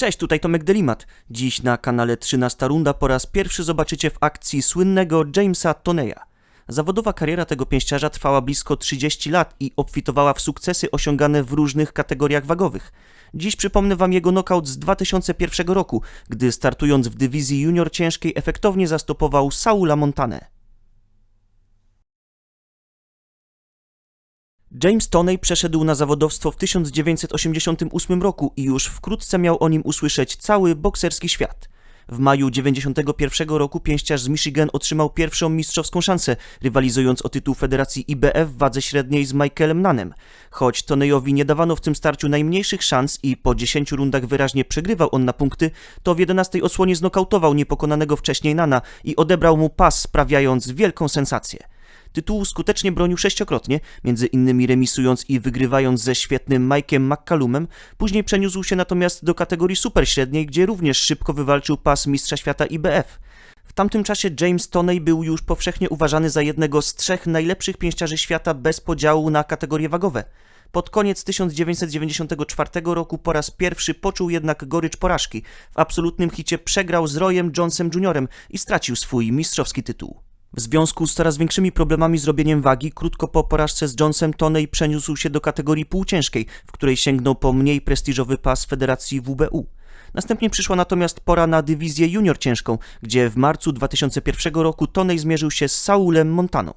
Cześć, tutaj Tomek Delimat. Dziś na kanale 13 Runda po raz pierwszy zobaczycie w akcji słynnego Jamesa Toneya. Zawodowa kariera tego pięściarza trwała blisko 30 lat i obfitowała w sukcesy osiągane w różnych kategoriach wagowych. Dziś przypomnę wam jego knockout z 2001 roku, gdy startując w dywizji junior ciężkiej efektownie zastopował Saula Montanę. James Toney przeszedł na zawodowstwo w 1988 roku i już wkrótce miał o nim usłyszeć cały bokserski świat. W maju 91 roku pięściarz z Michigan otrzymał pierwszą mistrzowską szansę, rywalizując o tytuł Federacji IBF w wadze średniej z Michaelem Nanem. Choć Toneyowi nie dawano w tym starciu najmniejszych szans i po 10 rundach wyraźnie przegrywał on na punkty, to w 11 odsłonie znokautował niepokonanego wcześniej Nana i odebrał mu pas, sprawiając wielką sensację. Tytułu skutecznie bronił sześciokrotnie, między innymi remisując i wygrywając ze świetnym Mike'em McCallumem, później przeniósł się natomiast do kategorii superśredniej, gdzie również szybko wywalczył pas mistrza świata IBF. W tamtym czasie James Toney był już powszechnie uważany za jednego z trzech najlepszych pięściarzy świata bez podziału na kategorie wagowe. Pod koniec 1994 roku po raz pierwszy poczuł jednak gorycz porażki. W absolutnym hicie przegrał z Royem Jonesem Jr. i stracił swój mistrzowski tytuł. W związku z coraz większymi problemami z robieniem wagi, krótko po porażce z Jonesem Toney przeniósł się do kategorii półciężkiej, w której sięgnął po mniej prestiżowy pas Federacji WBU. Następnie przyszła natomiast pora na dywizję junior ciężką, gdzie w marcu 2001 roku Toney zmierzył się z Saulem Montaną.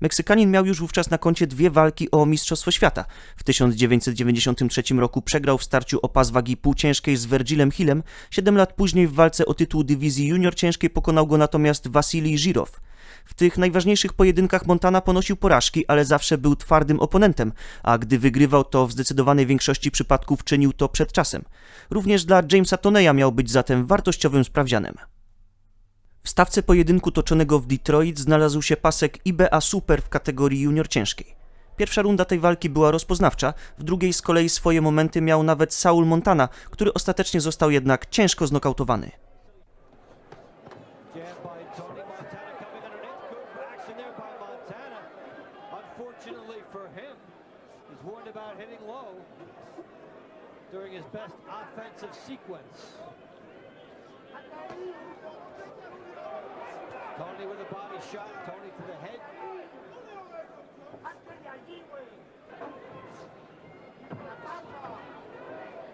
Meksykanin miał już wówczas na koncie dwie walki o Mistrzostwo Świata. W 1993 roku przegrał w starciu o pas wagi półciężkiej z Virgilem Hillem, siedem lat później w walce o tytuł dywizji junior ciężkiej pokonał go natomiast Wasilij Żirow. W tych najważniejszych pojedynkach Montana ponosił porażki, ale zawsze był twardym oponentem, a gdy wygrywał, to w zdecydowanej większości przypadków czynił to przed czasem. Również dla Jamesa Toneya miał być zatem wartościowym sprawdzianem. W stawce pojedynku toczonego w Detroit znalazł się pasek IBA Super w kategorii junior ciężkiej. Pierwsza runda tej walki była rozpoznawcza, w drugiej z kolei swoje momenty miał nawet Saul Montana, który ostatecznie został jednak ciężko znokautowany. Unfortunately for him, he's warned about hitting low during his best offensive sequence. Tony with a body shot. Tony to the head.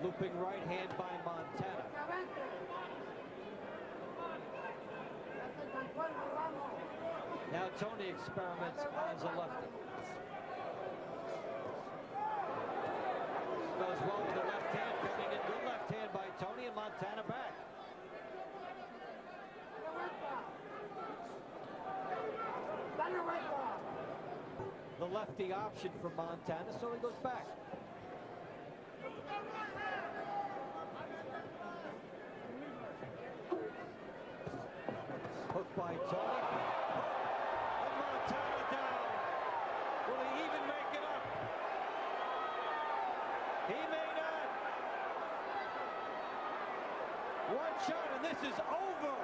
Looping right hand by Montana. Now Tony experiments as a lefty. Goes well with the left hand, coming in good left hand by Tony and Montana back. The lefty option for Montana, so he goes back. Hooked by Tony. And Montana down. Will he even make it up? He may not. One shot and this is over.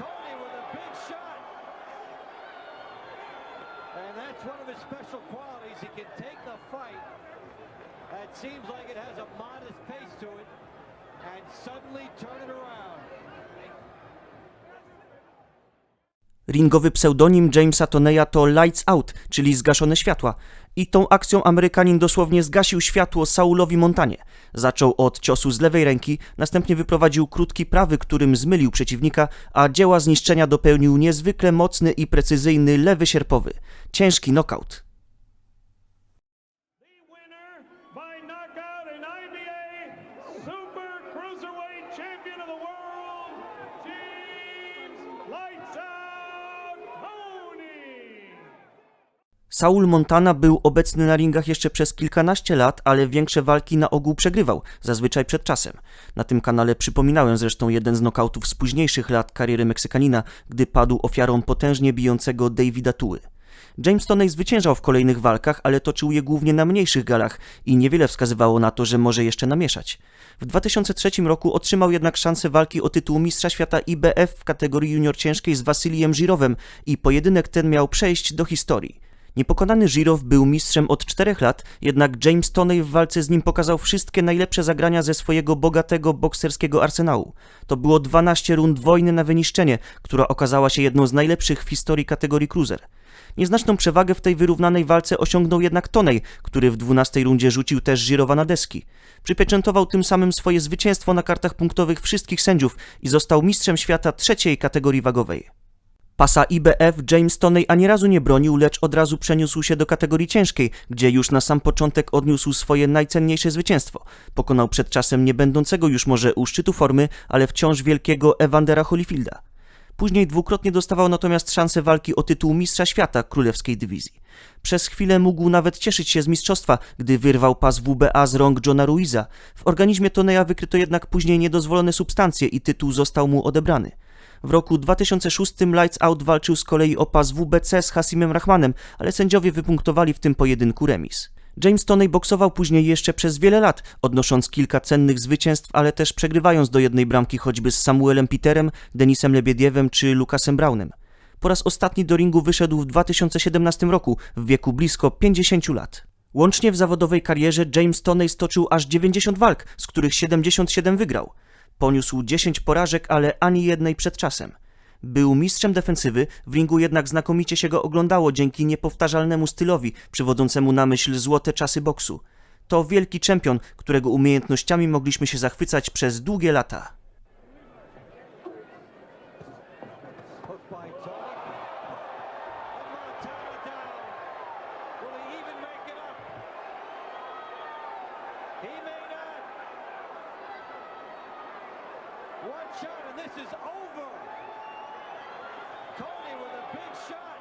Tony with a big shot. And that's one of his special qualities. He can take the fight. that seems like it has a modest pace to it and suddenly turn it around. Ringowy pseudonim Jamesa Toneya to Lights Out, czyli zgaszone światła. I tą akcją Amerykanin dosłownie zgasił światło Saulowi Montanie. Zaczął od ciosu z lewej ręki, następnie wyprowadził krótki prawy, którym zmylił przeciwnika, a dzieła zniszczenia dopełnił niezwykle mocny i precyzyjny lewy sierpowy. Ciężki knockout. Saul Montana był obecny na ringach jeszcze przez kilkanaście lat, ale większe walki na ogół przegrywał, zazwyczaj przed czasem. Na tym kanale przypominałem zresztą jeden z nokautów z późniejszych lat kariery Meksykanina, gdy padł ofiarą potężnie bijącego Davida Tuły. James Toney zwyciężał w kolejnych walkach, ale toczył je głównie na mniejszych galach i niewiele wskazywało na to, że może jeszcze namieszać. W 2003 roku otrzymał jednak szansę walki o tytuł Mistrza Świata IBF w kategorii junior ciężkiej z Wasilijem Żirowem i pojedynek ten miał przejść do historii. Niepokonany Girow był mistrzem od czterech lat, jednak James Toney w walce z nim pokazał wszystkie najlepsze zagrania ze swojego bogatego bokserskiego arsenału. To było 12 rund wojny na wyniszczenie, która okazała się jedną z najlepszych w historii kategorii cruiser. Nieznaczną przewagę w tej wyrównanej walce osiągnął jednak Toney, który w 12 rundzie rzucił też Girowa na deski. Przypieczętował tym samym swoje zwycięstwo na kartach punktowych wszystkich sędziów i został mistrzem świata trzeciej kategorii wagowej. Pasa IBF James Toney ani razu nie bronił, lecz od razu przeniósł się do kategorii ciężkiej, gdzie już na sam początek odniósł swoje najcenniejsze zwycięstwo. Pokonał przed czasem nie będącego już może u szczytu formy, ale wciąż wielkiego Evandera Holyfielda. Później dwukrotnie dostawał natomiast szansę walki o tytuł mistrza świata królewskiej dywizji. Przez chwilę mógł nawet cieszyć się z mistrzostwa, gdy wyrwał pas WBA z rąk Johna Ruiza. W organizmie Toneja wykryto jednak później niedozwolone substancje i tytuł został mu odebrany. W roku 2006 Lights Out walczył z kolei o pas WBC z Hasimem Rahmanem, ale sędziowie wypunktowali w tym pojedynku remis. James Toney boksował później jeszcze przez wiele lat, odnosząc kilka cennych zwycięstw, ale też przegrywając do jednej bramki choćby z Samuelem Peterem, Denisem Lebiediewem czy Lukasem Brownem. Po raz ostatni do ringu wyszedł w 2017 roku, w wieku blisko 50 lat. Łącznie w zawodowej karierze James Toney stoczył aż 90 walk, z których 77 wygrał. Poniósł 10 porażek, ale ani jednej przed czasem. Był mistrzem defensywy, w ringu jednak znakomicie się go oglądało dzięki niepowtarzalnemu stylowi, przywodzącemu na myśl złote czasy boksu. To wielki czempion, którego umiejętnościami mogliśmy się zachwycać przez długie lata. One shot and this is over. Tony with a big shot.